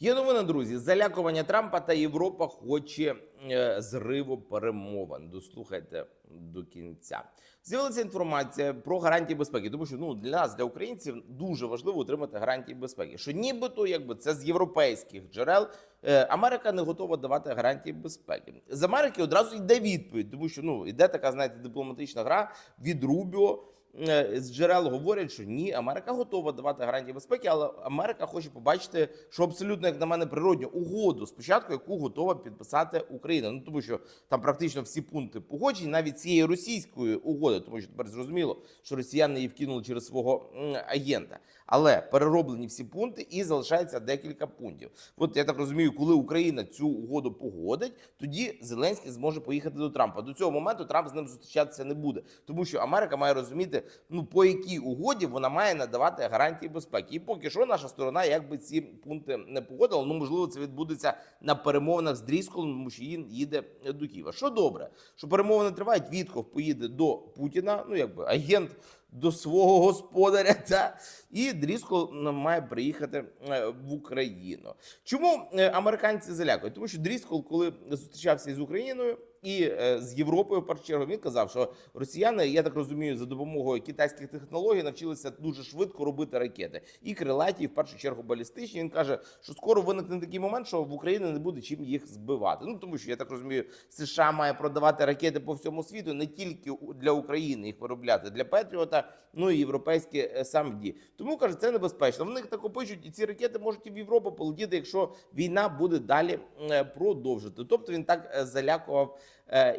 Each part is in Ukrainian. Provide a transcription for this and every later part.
Є новина, друзі. Залякування Трампа та Європа хоче е, зриву перемовин. Дослухайте до кінця. З'явилася інформація про гарантії безпеки, тому що ну для нас, для українців, дуже важливо отримати гарантії безпеки. Що нібито, якби це з європейських джерел, е, Америка не готова давати гарантії безпеки. З Америки одразу йде відповідь, тому що ну йде така, знаєте, дипломатична гра від Рубіо. Е, з джерел говорять, що ні, Америка готова давати гарантії безпеки, але Америка хоче побачити, що абсолютно, як на мене, природньо угоду спочатку, яку готова підписати Україна. Ну тому що там практично всі пункти погоджені, навіть цієї російської угоди, тому що тепер зрозуміло, що росіяни її вкинули через свого агента. Але перероблені всі пункти і залишається декілька пунктів. От я так розумію, коли Україна цю угоду погодить, тоді Зеленський зможе поїхати до Трампа. До цього моменту Трамп з ним зустрічатися не буде, тому що Америка має розуміти, ну по якій угоді вона має надавати гарантії безпеки. І поки що наша сторона, якби ці пункти не погодила, ну можливо, це відбудеться на перемовинах з Дрісколом, тому що він їде до Києва. Що добре, що перемовини тривають. Вітков поїде до Путіна. Ну якби агент до свого господаря, та і Дріскол має приїхати е, в Україну. Чому е, американці залякують? Тому що Дріскол, коли зустрічався із Україною і е, з Європою, в першу чергу, він казав, що росіяни, я так розумію, за допомогою китайських технологій навчилися дуже швидко робити ракети і крилаті, і в першу чергу балістичні. Він каже, що скоро виникне такий момент, що в Україні не буде чим їх збивати. Ну тому що я так розумію, США має продавати ракети по всьому світу, не тільки для України їх виробляти для Петріота, ну і європейські е, самді. Тому каже, це небезпечно. Вони так пишуть, і ці ракети можуть і в Європу полетіти, якщо війна буде далі е, продовжити. Тобто він так е, залякував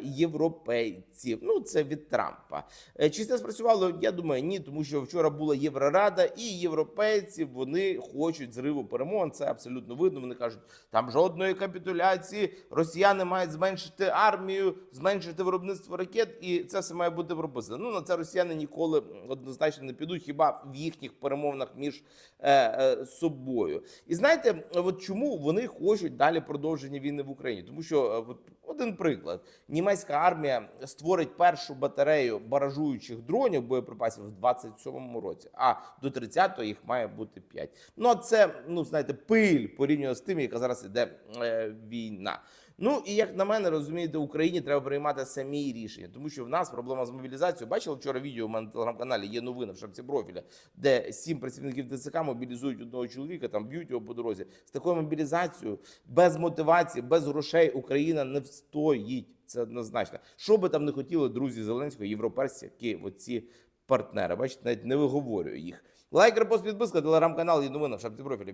європейців. Ну це від Трампа. Чи це спрацювало? Я думаю, ні, тому що вчора була Єврорада, і європейці вони хочуть зриву перемовин. Це абсолютно видно. Вони кажуть, там жодної капітуляції. Росіяни мають зменшити армію, зменшити виробництво ракет, і це все має бути прописано. Ну на це росіяни ніколи однозначно не підуть, хіба в їхніх перемовинах між е, е, собою. І знаєте, от чому вони хочуть далі продовження війни в Україні? Тому що е, от один приклад: німецька армія створить першу батарею баражуючих дронів боєприпасів в 27-му році, а до 30-го їх має бути 5. Ну а це ну знаєте, пиль порівняно з тим, яка зараз іде е, війна. Ну і як на мене, розумієте, Україні треба приймати самі рішення, тому що в нас проблема з мобілізацією. Бачили вчора відео у мене на телеграм-каналі є новина в шапці профіля, де сім працівників ТЦК мобілізують одного чоловіка, там б'ють його по дорозі. З такою мобілізацією, без мотивації, без грошей Україна не встоїть. Це однозначно. Що би там не хотіли друзі Зеленського, європейські оці партнери. Бачите, навіть не виговорюю їх. Лайк, репост, підписка, телеграм-канал і новина в шапці профіля.